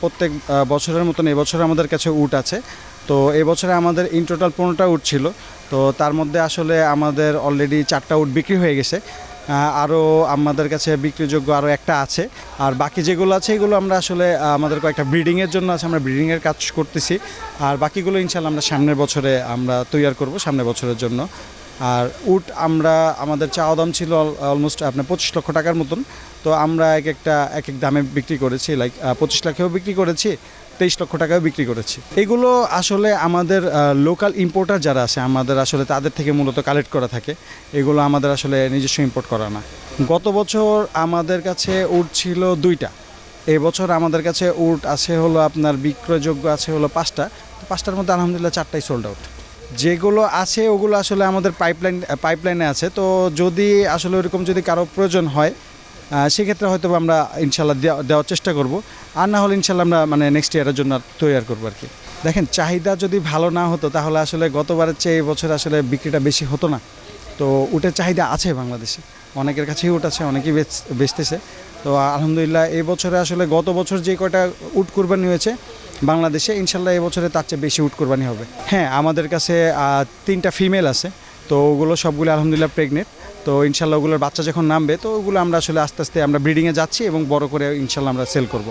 প্রত্যেক বছরের মতন এবছর আমাদের কাছে উট আছে। তো এবছরে আমাদের ইন টোটাল পনেরোটা উট ছিল। তো তার মধ্যে আসলে আমাদের অলরেডি চারটা উট বিক্রি হয়ে গেছে। আরও আমাদের কাছে বিক্রিযোগ্য আরও একটা আছে। আর বাকি যেগুলো আছে, এগুলো আমরা আসলে আমাদের কয়েকটা ব্রিডিংয়ের জন্য আছে, আমরা ব্রিডিংয়ের কাজ করতেছি। আর বাকিগুলো ইনশাল্লাহ আমরা সামনের বছরে আমরা তৈরি করব, সামনের বছরের জন্য। আর উট আমরা, আমাদের চাওয়া দাম ছিল অলমোস্ট আপনার পঁচিশ লক্ষ টাকার মতন। তো আমরা এক একটা, এক এক দামে বিক্রি করেছি লাইক পঁচিশ লাখেও বিক্রি করেছি, তেইশ লক্ষ টাকাও বিক্রি করেছি। এগুলো আসলে আমাদের লোকাল ইম্পোর্টার যারা আছে, আমাদের আসলে তাদের থেকে মূলত কালেক্ট করা থাকে। এগুলো আমাদের আসলে নিজস্ব ইম্পোর্ট করা না। গত বছর আমাদের কাছে উট ছিল দুইটা। এবছর আমাদের কাছে উট আছে হলো আপনার বিক্রয়যোগ্য আছে হলো পাঁচটা। পাঁচটার মধ্যে আলহামদুলিল্লাহ চারটাই সোল্ড আউট যেগুলো আছে, ওগুলো আসলে আমাদের পাইপলাইন পাইপলাইনে আছে। তো যদি আসলে ওরকম যদি কারও প্রয়োজন হয় সেক্ষেত্রে হয়তো আমরা ইনশাল্লাহ দেওয়া- দেওয়ার চেষ্টা করব। আর না হলে ইনশাল্লাহ আমরা মানে নেক্সট ইয়ারের জন্য তৈরি করব আর কি। দেখেন, চাহিদা যদি ভালো না হতো, তাহলে আসলে গতবারের চেয়ে বছর আসলে বিক্রিটা বেশি হতো না। তো উটের চাহিদা আছে বাংলাদেশে। অনেকের কাছেই উট আছে, অনেকেই বেচ- বেচতেছে। তো আলহামদুলিল্লাহ, এই বছরে আসলে গত বছর যে কয়টা উট কুরবানি হয়েছে বাংলাদেশে ইনশাল্লাহ এবছরে তার চেয়ে বেশি উট কোরবানি হবে। হ্যাঁ আমাদের কাছে তিনটা ফিমেল আছে, তো ওগুলো সবগুলো আলহামদুলিল্লাহ প্রেগনেন্ট তো ইনশাল্লাহ ওগুলোর বাচ্চা যখন নামবে, তো ওগুলো আমরা আসলে আস্তে আস্তে আমরা ব্রিডিংয়ে যাচ্ছি এবং বড় করে ইনশাল্লাহ আমরা সেল করব।